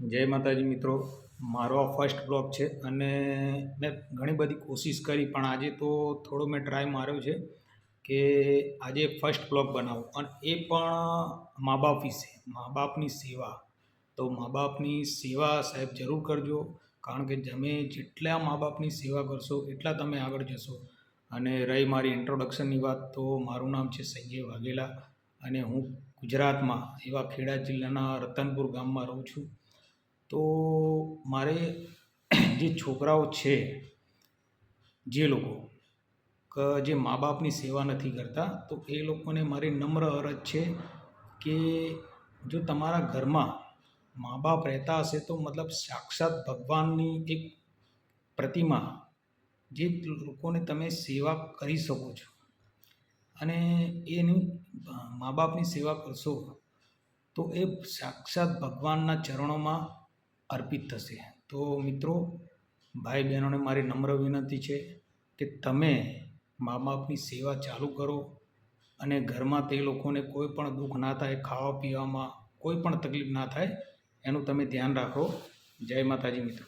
જય માતાજી મિત્રો. મારો આ ફર્સ્ટ બ્લોગ છે અને મેં ઘણી બધી કોશિશ કરી, પણ આજે તો થોડો મેં ટ્રાય માર્યો છે કે આજે ફર્સ્ટ બ્લોગ બનાવું. અને એ પણ મા બાપ વિશે મા બાપની સેવા. તો મા બાપની સેવા સાહેબ જરૂર કરજો, કારણ કે તમે જેટલા મા બાપની સેવા કરશો, એટલા તમે આગળ જશો. અને રહી મારી ઇન્ટ્રોડક્શનની વાત, તો મારું નામ છે સંજય વાઘેલા અને હું ગુજરાતમાં એવા ખેડા જિલ્લાના રતનપુર ગામમાં રહું છું. તો મારે જે છોકરાઓ છે, જે લોકો, કે, જે મા બાપની સેવા નથી કરતા, તો એ લોકોને મારી નમ્ર અરજ છે કે જો તમારા ઘરમાં મા બાપ રહેતા હશે તો મતલબ સાક્ષાત ભગવાનની એક પ્રતિમા જે લોકોને તમે સેવા કરી શકો છો. અને એની મા બાપની સેવા કરશો તો એ સાક્ષાત ભગવાનના ચરણોમાં અર્પિત થશે. તો મિત્રો, ભાઈ બહેનોને મારી નમ્ર વિનંતી છે કે તમે મા બાપની સેવા ચાલુ કરો અને ઘરમાં તે લોકોને કોઈ પણ દુઃખ ના થાય, ખાવા પીવામાં કોઈ પણ તકલીફ ના થાય, એનું તમે ધ્યાન રાખો. જય માતાજી મિત્રો.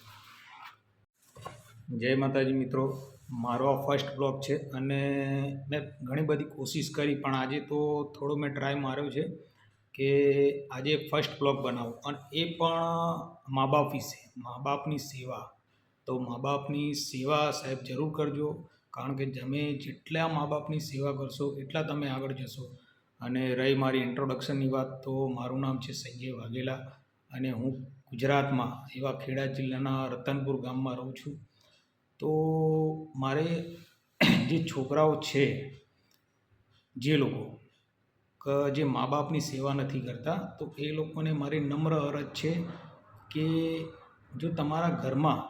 જય માતાજી મિત્રો. મારો આ ફર્સ્ટ બ્લોગ છે અને મેં ઘણી બધી કોશિશ કરી પણ આજે તો થોડો મેં ટ્રાય માર્યો છે. કે આજે ફર્સ્ટ બ્લોગ બનાવું. અને એ પણ મા બાપ વિશે, મા બાપની સેવા. તો મા બાપની સેવા સાહેબ જરૂર કરજો. કારણ કે તમે જેટલા મા બાપની સેવા કરશો, એટલા તમે આગળ જશો. અને રહી મારી ઇન્ટ્રોડક્શનની વાત, તો મારું નામ છે સંજય વાઘેલા અને હું ગુજરાતમાં એવા ખેડા જિલ્લાના રતનપુર ગામમાં રહું છું. તો મારે જે છોકરાઓ છે, જે લોકો જે મા બાપની સેવા નથી કરતા, તો એ લોકોને મારી નમ્ર અરજ છે કે જો તમારા ઘરમાં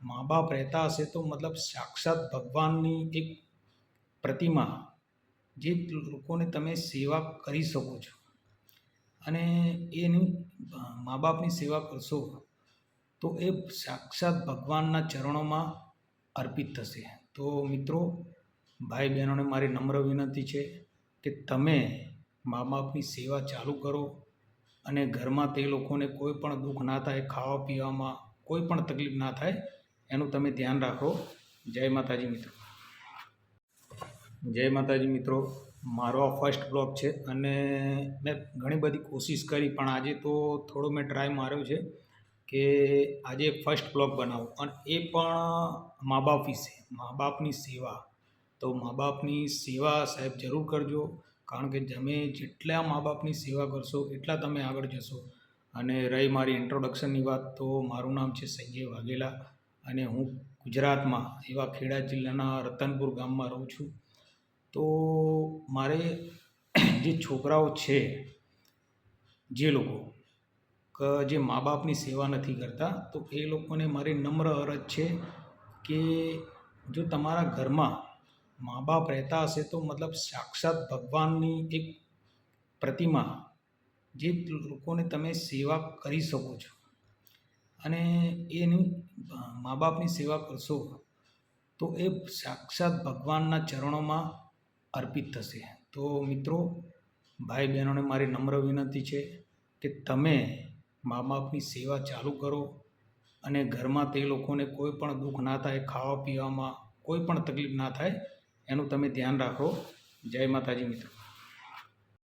મા બાપ રહેતા હશે, તો મતલબ સાક્ષાત ભગવાનની એક પ્રતિમા જે લોકોને તમે સેવા કરી શકો છો. અને એની મા બાપની સેવા કરશો, તો એ સાક્ષાત ભગવાનના ચરણોમાં અર્પિત થશે. તો મિત્રો ભાઈ બહેનોને મારી નમ્ર વિનંતી છે કે તમે મા બાપની સેવા ચાલુ કરો અને ઘરમાં તે લોકોને કોઈ પણ દુઃખ ના થાય, ખાવા પીવામાં કોઈ પણ તકલીફ ના થાય, એનું તમે ધ્યાન રાખો. જય માતાજી મિત્રો. જય માતાજી મિત્રો. મારો આ ફર્સ્ટ બ્લોગ છે અને મેં ઘણી બધી કોશિશ કરી, પણ આજે તો થોડો મેં ટ્રાય માર્યો છે કે આજે ફર્સ્ટ બ્લોગ બનાવું. અને એ પણ મા બાપ વિશે મા બાપની સેવા. તો મા બાપની સેવા સાહેબ જરૂર કરજો. કારણ કે તમે જેટલા મા બાપની સેવા કરશો, એટલા તમે આગળ જશો. અને રહી મારી ઇન્ટ્રોડક્શનની વાત તો મારું નામ છે સંજય વાઘેલા અને હું ગુજરાતમાં એવા ખેડા જિલ્લાના રતનપુર ગામમાં રહું છું. તો મારે જે છોકરાઓ છે, જે લોકો જે મા બાપની સેવા નથી કરતા, તો એ લોકોને મારી નમ્ર અરજ છે કે જો તમારા ઘરમાં મા બાપ રહેતા હશે તો મતલબ સાક્ષાત ભગવાનની એક પ્રતિમા જે લોકોને તમે સેવા કરી શકો છો. અને એની મા બાપની સેવા કરશો તો એ સાક્ષાત ભગવાનના ચરણોમાં અર્પિત થશે. તો મિત્રો ભાઈ બહેનોને મારી નમ્ર વિનંતી છે કે તમે મા બાપની સેવા ચાલુ કરો અને ઘરમાં તે લોકોને કોઈ પણ દુઃખ ના થાય ખાવા પીવામાં કોઈ પણ તકલીફ ના થાય એનું તમે ધ્યાન રાખો. જય માતાજી મિત્રો.